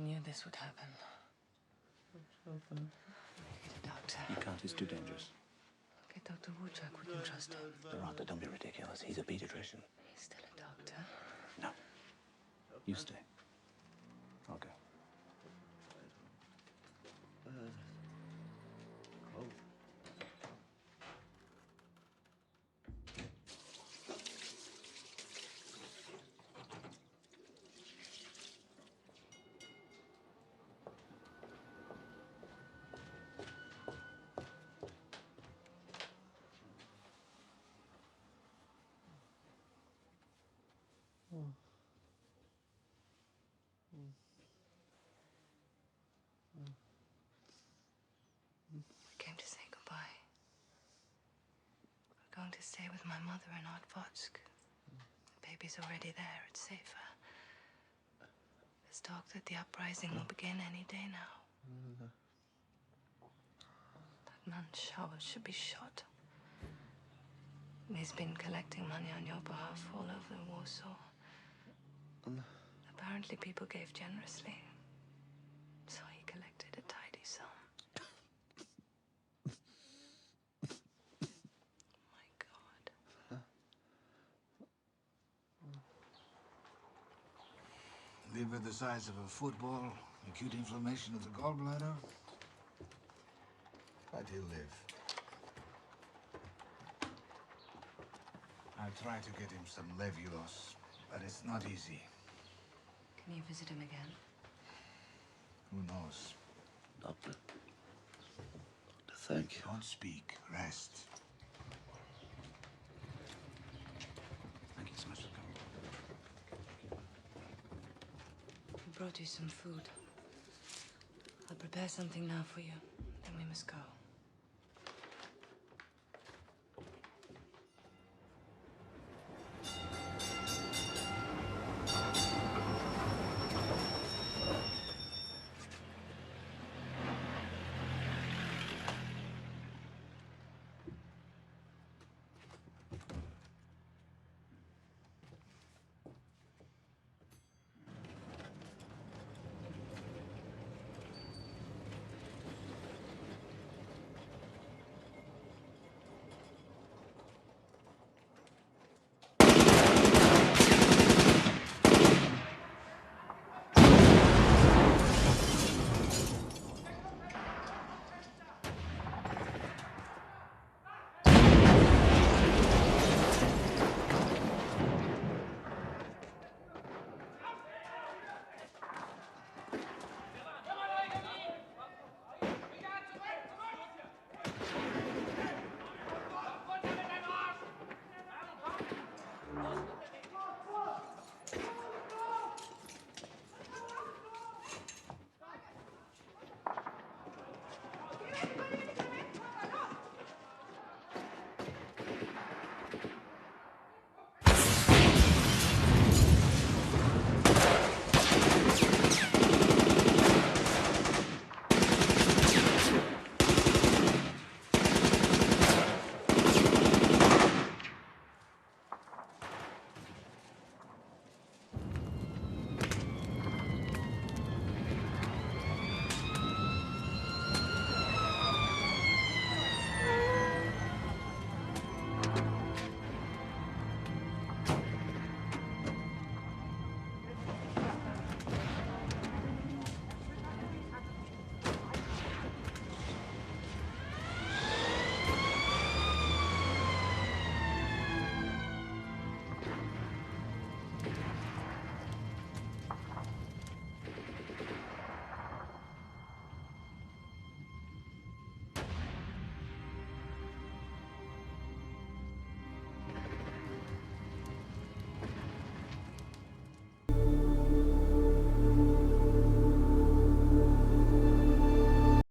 knew this would happen. Get a doctor. You can't, it's too dangerous. Get Dr. Wojak. We can trust him. Miranda, don't be ridiculous. He's a pediatrician. He's still a doctor. No. You stay. We came to say goodbye. We're going to stay with my mother in Otvodsk. The baby's already there. It's safer. There's talk that the uprising will begin any day now. That man Shower should be shot. He's been collecting money on your behalf all over Warsaw. Apparently, people gave generously. So he collected a tidy sum. My God. Liver the size of a football, acute inflammation of the gallbladder. But he'll live. I'll try to get him some Levulos, but it's not easy. Can you visit him again? Who knows? Doctor. Doctor, thank you. Don't speak. Rest. Thank you so much for coming. I brought you some food. I'll prepare something now for you. Then we must go.